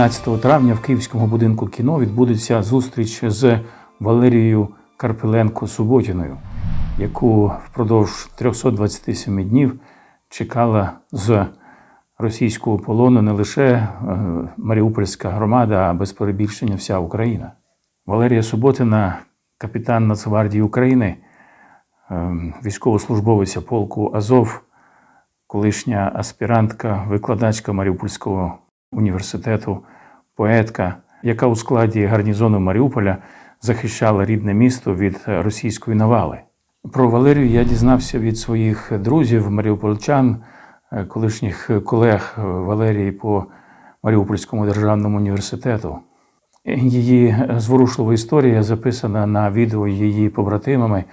13 травня в Київському будинку кіно відбудеться зустріч з Валерією Карпиленко Суботіною, яку впродовж 327 днів чекала з російського полону не лише е, Маріупольська громада, а без перебільшення вся Україна. Валерія Суботина, капітан Нацгвардії України, е, військовослужбовиця полку Азов, колишня аспірантка, викладачка Маріупольського університету, поетка, яка у складі гарнізону Маріуполя захищала рідне місто від російської навали. Про Валерію я дізнався від своїх друзів, маріупольчан, е, колишніх колег Валерії по Маріупольському державному університету. Її зворушлива історія, записана на відео її побратимами,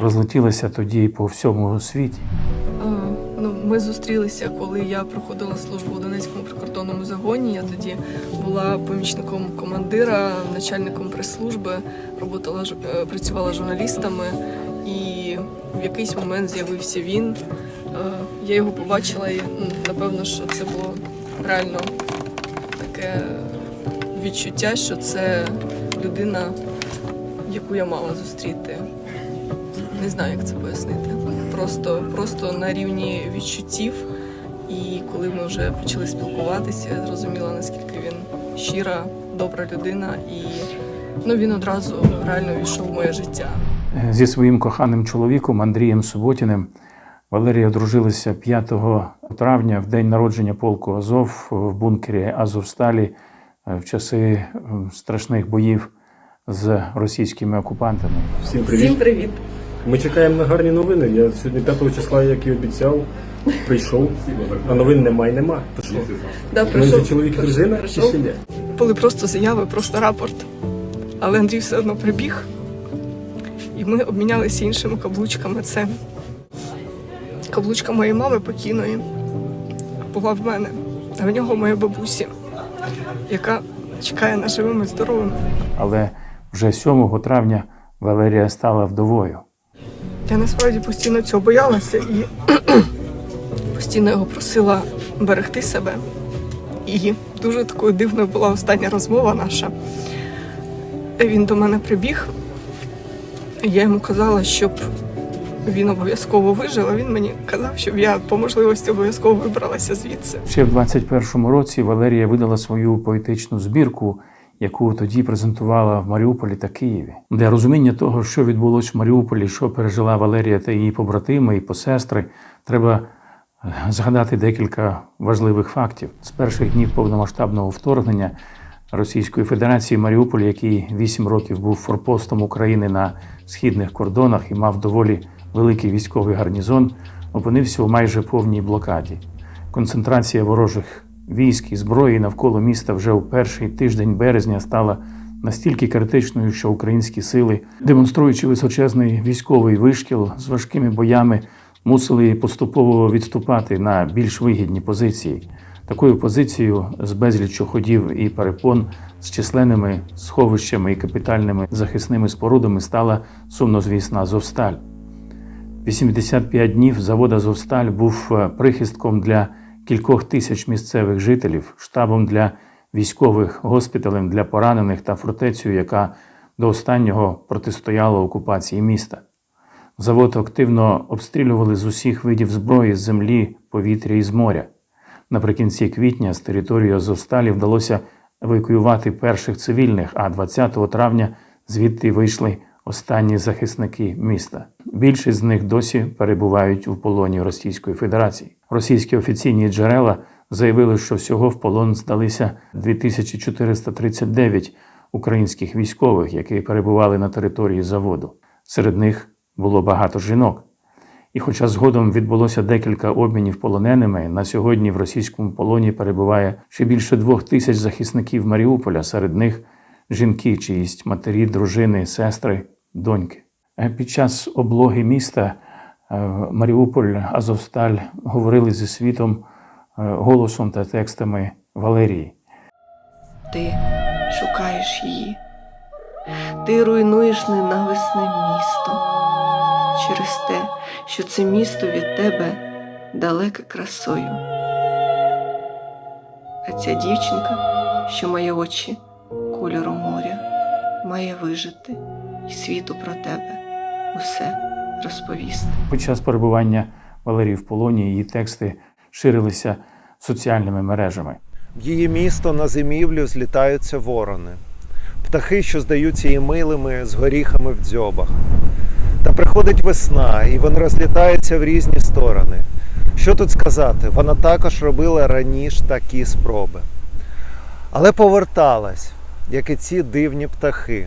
розлетілася тоді по всьому світі. Ми зустрілися, коли я проходила службу у Донецькому прикордонному загоні. Я тоді була помічником командира, начальником прес-служби, роботала е, працювала журналістами, і в якийсь момент з'явився він. Е, Я його побачила, і ну, напевно, що це було реально таке відчуття, що це людина, яку я мала зустріти. Не знаю, як це пояснити. Просто, просто на рівні відчуттів. І коли ми вже почали спілкуватися, я зрозуміла, наскільки він щира, добра людина, і ну, він одразу реально війшов в моє життя. Зі своїм коханим чоловіком Андрієм Суботіним Валерія одружилася 5 травня в день народження полку Азов в бункері Азовсталі е, в часи страшних боїв з російськими окупантами. Всім привіт. привіт! Ми чекаємо на гарні новини. Я сьогодні 5 числа, як і обіцяв, прийшов, а новин немає, нема. То що? Да, Ми прийшов, чоловік і дружина чи ще ні? Були просто заяви, просто рапорт. Але Андрій все одно прибіг, і ми обмінялися іншими каблучками. Це каблучка моєї мами покійної була в мене, а в нього моя бабусі, яка чекає на живими здоровими. Але вже 7 травня Валерія стала вдовою. Я насправді постійно цього боялася і постійно його просила берегти себе. І дуже такою дивною була остання розмова наша. Він до мене прибіг. Я йому казала, щоб він обов'язково вижив, а він мені казав, щоб я по можливості обов'язково вибралася звідси. Ще в 21-му році Валерія видала свою поетичну збірку, яку тоді презентувала в Маріуполі та Києві. Для розуміння того, що відбулось в Маріуполі, що пережила Валерія та її побратими і посестри, треба е, згадати декілька важливих фактів. З перших днів повномасштабного вторгнення Російської Федерації Маріуполь, який 8 років був форпостом України на східних кордонах і мав доволі великий військовий гарнізон, опинився у майже повній блокаді. Концентрація ворожих військ і зброї навколо міста вже у перший тиждень березня стала настільки критичною, що українські сили, демонструючи височезний військовий вишкіл з важкими боями, мусили поступово відступати на більш вигідні позиції. Такою позицією з безліччю ходів і перепон з численними сховищами і капітальними захисними спорудами стала сумнозвісна Азовсталь. 85 днів завод Азовсталь був е, прихистком для кількох тисяч місцевих жителів, штабом для військових, госпіталем для поранених та фортецею, яка до останнього протистояла окупації міста. Завод активно обстрілювали з усіх видів зброї з землі, повітря і з моря. Наприкінці квітня з території Азовсталі вдалося евакуювати перших цивільних, а 20 травня звідти вийшли останні захисники міста. Більшість з них досі перебувають у полоні Російської Федерації. Російські офіційні джерела заявили, що всього в полон здалися 2439 українських військових, які перебували на території заводу. Серед них було багато жінок. І хоча згодом відбулося декілька обмінів полоненими, на сьогодні в російському полоні перебуває ще більше двох тисяч захисників Маріуполя, серед них жінки, чиїсь матері, дружини, сестри, доньки. Е, Під час облоги міста е, Маріуполь, Азовсталь говорили зі світом е, голосом та текстами Валерії. Ти шукаєш її. Ти руйнуєш ненависне місто через те, що це місто від тебе далеке красою. А ця дівчинка що має очі кольору моря, має вижити і світу про тебе усе розповісти. Під час перебування Валерії в полоні її тексти ширилися соціальними мережами. В її місто на зимівлю злітаються ворони, птахи, що здаються їй милими з горіхами в дзьобах. Та приходить весна, і вони розлітаються в різні сторони. Що тут сказати? Вона також робила раніше такі спроби. Але поверталась, як і ці дивні птахи,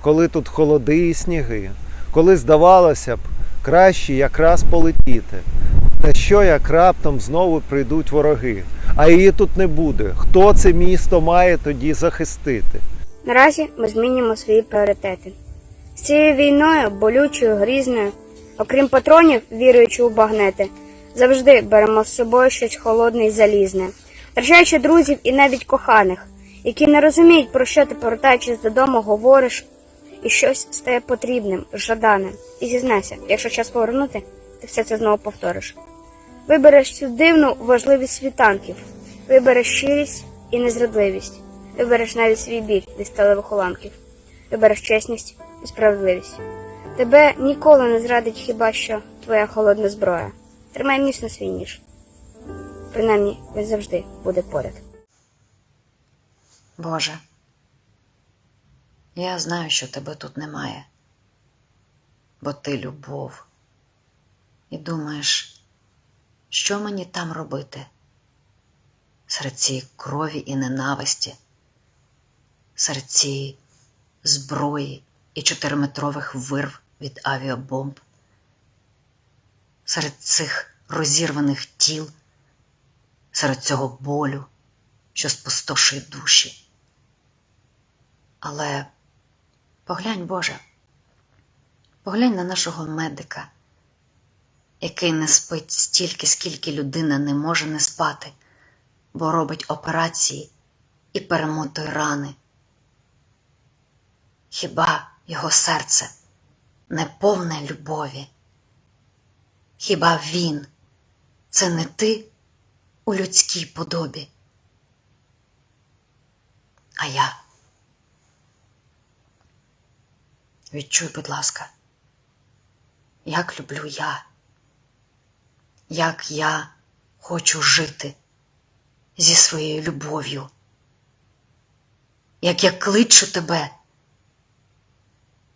коли тут холоди і сніги, коли здавалося б, краще якраз полетіти. Та що як раптом знову прийдуть вороги, а її тут не буде. Хто це місто має тоді захистити? Наразі ми змінюємо свої пріоритети. З цією війною, болючою, грізною, окрім патронів, віруючи у багнети, завжди беремо з собою щось холодне і залізне, втрачаючи друзів і навіть коханих, які не розуміють, про що ти, повертаючись додому, говориш, і щось стає потрібним, жаданим. І зізнайся, якщо час повернути, ти все це знову повториш. Вибереш цю дивну важливість світанків, вибереш щирість і незрадливість. Вибереш навіть свій біль від сталевих уламків, вибереш чесність і справедливість. Тебе ніколи не зрадить хіба що твоя холодна зброя. Тримай міцно свій ніж. Принаймні, він завжди буде поряд. Боже, я знаю, що тебе тут немає, бо ти любов. І думаєш, що мені там робити? Серед цієї крові і ненависті, серед цієї зброї і чотириметрових вирв від авіабомб, серед цих розірваних тіл, серед цього болю, що спустошує душі. Але поглянь, Боже, поглянь на нашого медика, який не спить стільки, скільки людина не може не спати, бо робить операції і перемотує рани. Хіба його серце не повне любові? Хіба він це не ти у людській подобі? А я. Відчуй, будь ласка, як люблю я, як я хочу жити зі своєю любов'ю, як я кличу тебе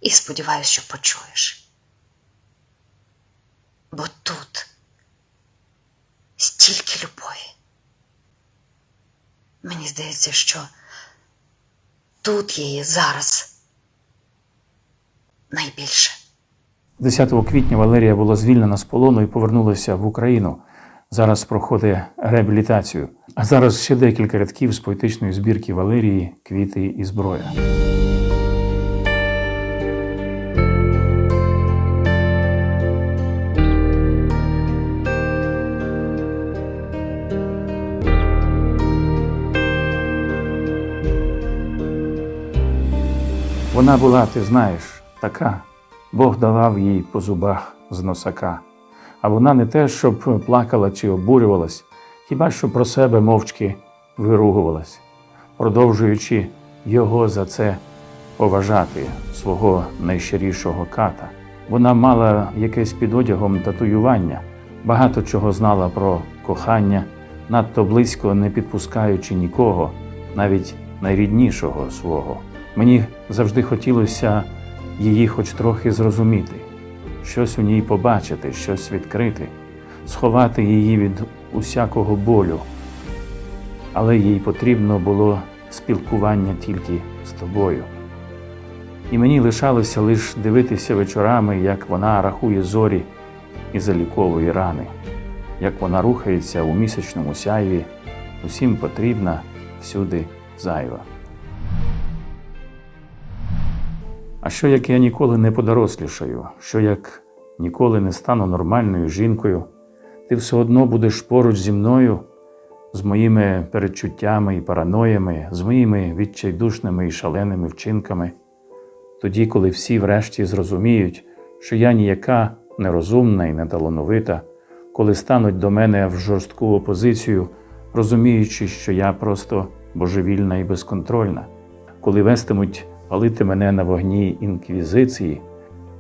і сподіваюся, що почуєш. Бо тут стільки любові. Мені здається, що тут її зараз найбільше. 10 квітня Валерія була звільнена з полону і повернулася в Україну. Зараз проходить реабілітацію. А зараз ще декілька рядків з поетичної збірки Валерії Квіти і зброя. Вона була, ти знаєш, така. Бог давав їй по зубах з носака. А вона не те, щоб плакала чи обурювалась, хіба що про себе мовчки виругувалась, продовжуючи його за це поважати, свого найщирішого ката. Вона мала якесь під одягом татуювання, багато чого знала про кохання, надто близько не підпускаючи нікого, навіть найріднішого свого. Мені завжди хотілося її хоч трохи зрозуміти, щось у ній побачити, щось відкрити, сховати її від усякого болю. Але їй потрібно було спілкування тільки з тобою. І мені лишалося лише дивитися вечорами, як вона рахує зорі і заліковує рани, як вона рухається у місячному сяйві, усім потрібна, всюди зайва. А що як я ніколи не подорослішаю, що як ніколи не стану нормальною жінкою, ти все одно будеш поруч зі мною, з моїми передчуттями і параноями, з моїми відчайдушними і шаленими вчинками, тоді, коли всі врешті зрозуміють, що я ніяка нерозумна і неталановита, коли стануть до мене в жорстку опозицію, розуміючи, що я просто божевільна і безконтрольна. Коли вестимуть палити мене на вогні інквізиції,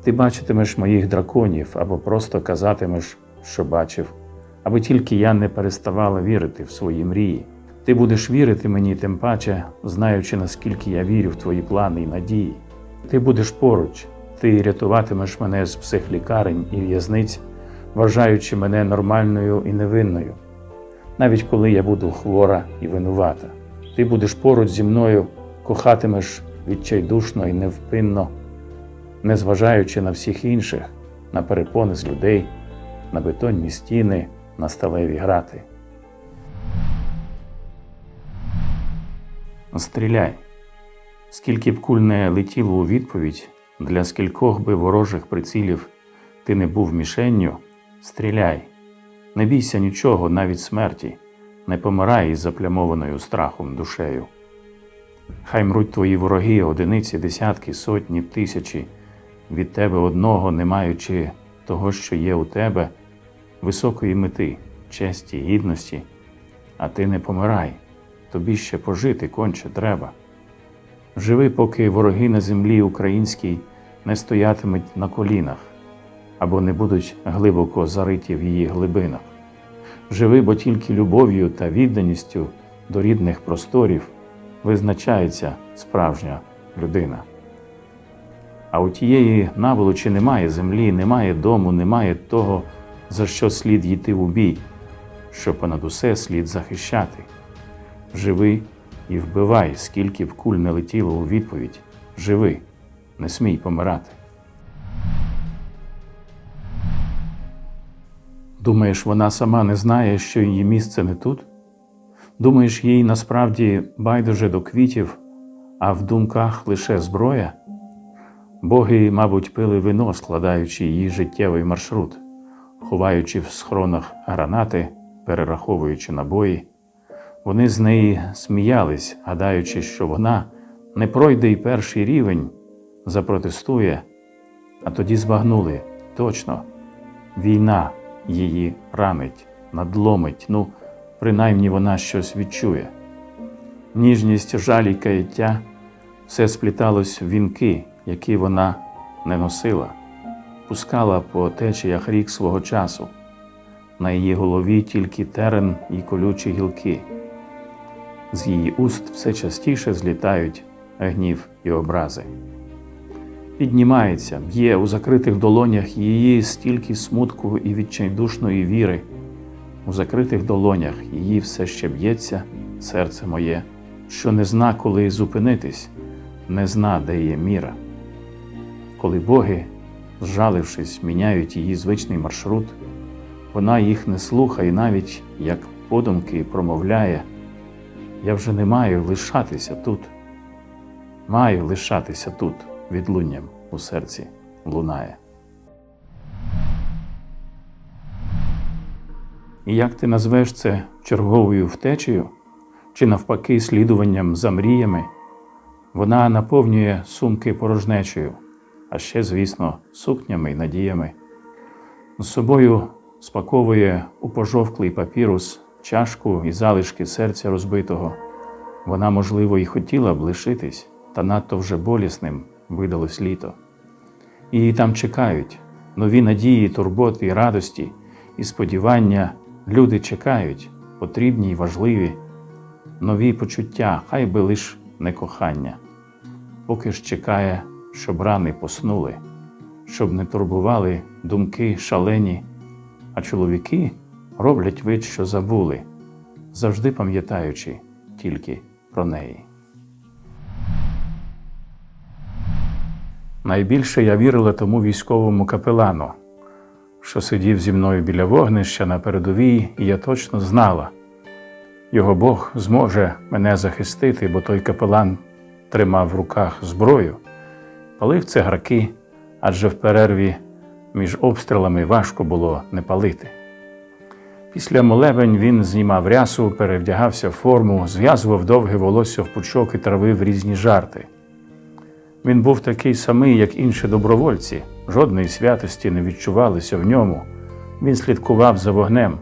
ти бачитимеш моїх драконів або просто казатимеш, що бачив, аби тільки я не переставала вірити в свої мрії. Ти будеш вірити мені, тим паче, знаючи, наскільки я вірю в твої плани і надії. Ти будеш поруч, ти рятуватимеш мене з психлікарень і в'язниць, вважаючи мене нормальною і невинною. Навіть коли я буду хвора і винувата, ти будеш поруч зі мною, кохатимеш відчайдушно і невпинно, незважаючи на всіх інших, на перепони з людей, на бетонні стіни, на сталеві грати. Стріляй. Скільки б куль не летіло у відповідь, для скількох би ворожих прицілів ти не був мішенню, стріляй. Не бійся нічого, навіть смерті, не помирай із заплямованою страхом душею. Хай мруть твої вороги, одиниці, десятки, сотні, тисячі, від тебе одного, не маючи того, що є у тебе, високої мети, честі, гідності, а ти не помирай, тобі ще пожити конче треба. Живи, поки вороги на землі українській не стоятимуть на колінах або не будуть глибоко зариті в її глибинах. Живи, бо тільки любов'ю та відданістю до рідних просторів визначається справжня людина. А у тієї наволочі немає землі, немає дому, немає того, за що слід йти у бій, що понад усе слід захищати. Живи і вбивай, скільки б куль не летіло у відповідь. Живи, не смій помирати. Думаєш, вона сама не знає, що її місце не тут? Думаєш, їй насправді байдуже до квітів, а в думках лише зброя? Боги, мабуть, пили вино, складаючи її життєвий маршрут, ховаючи в схронах гранати, перераховуючи набої. Вони з неї сміялись, гадаючи, що вона не пройде й перший рівень, запротестує, а тоді збагнули точно, війна її ранить, надломить, ну, принаймні вона щось відчує. Ніжність, жаль і каяття все спліталось в вінки, які вона не носила, пускала по течіях рік свого часу. На її голові тільки терен і колючі гілки. З її уст все частіше злітають гнів і образи. Піднімається, б'є у закритих долонях її стільки смутку і відчайдушної віри. У закритих долонях її все ще б'ється, серце моє, що не зна, коли зупинитись, не зна, де є міра. Коли боги, зжалившись, міняють її звичний маршрут, вона їх не слухає, навіть як подумки промовляє. Я вже не маю лишатися тут. Маю лишатися тут, відлунням у серці лунає. І як ти назвеш це черговою втечею чи навпаки слідуванням за мріями, вона наповнює сумки порожнечею, а ще, звісно, сукнями й надіями. З собою спаковує у пожовклий папірус чашку і залишки серця розбитого. Вона, можливо, і хотіла б лишитись, та надто вже болісним видалось літо. Її там чекають нові надії, турботи радості, і сподівання. Люди чекають, потрібні й важливі, нові почуття, хай би лиш не кохання. Поки ж чекає, щоб рани поснули, щоб не турбували думки шалені, а чоловіки роблять вид, що забули, завжди пам'ятаючи тільки про неї. Найбільше я вірила тому військовому капелану, що сидів зі мною біля вогнища на передовій, і я точно знала, його Бог зможе мене захистити, бо той капелан тримав в руках зброю, палив цигарки, адже в перерві між обстрілами важко було не палити. Після молебень він знімав рясу, перевдягався в форму, зв'язував довге волосся в пучок і травив різні жарти. Він був такий самий, як інші добровольці, жодної святості не відчувалося в ньому. Він слідкував за вогнем,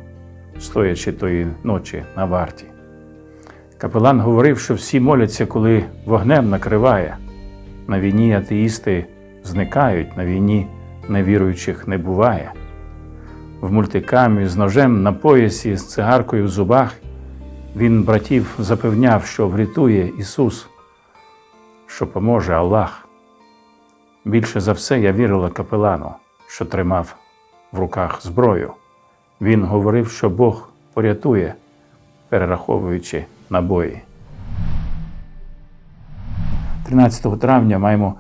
стоячи тої ночі на варті. Капелан говорив, що всі моляться, коли вогнем накриває. На війні атеїсти зникають, на війні невіруючих не буває. В мультикамі з ножем на поясі, з цигаркою в зубах він братів запевняв, що врятує Ісус, що поможе Аллах. Більше за все я вірила капелану, що тримав в руках зброю. Він говорив, що Бог порятує, перераховуючи набої. 13 травня маємо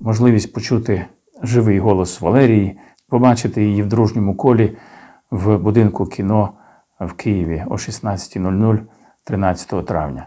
можливість почути живий голос Валерії, побачити її в дружньому колі в будинку кіно в Києві о 16.00 13 травня.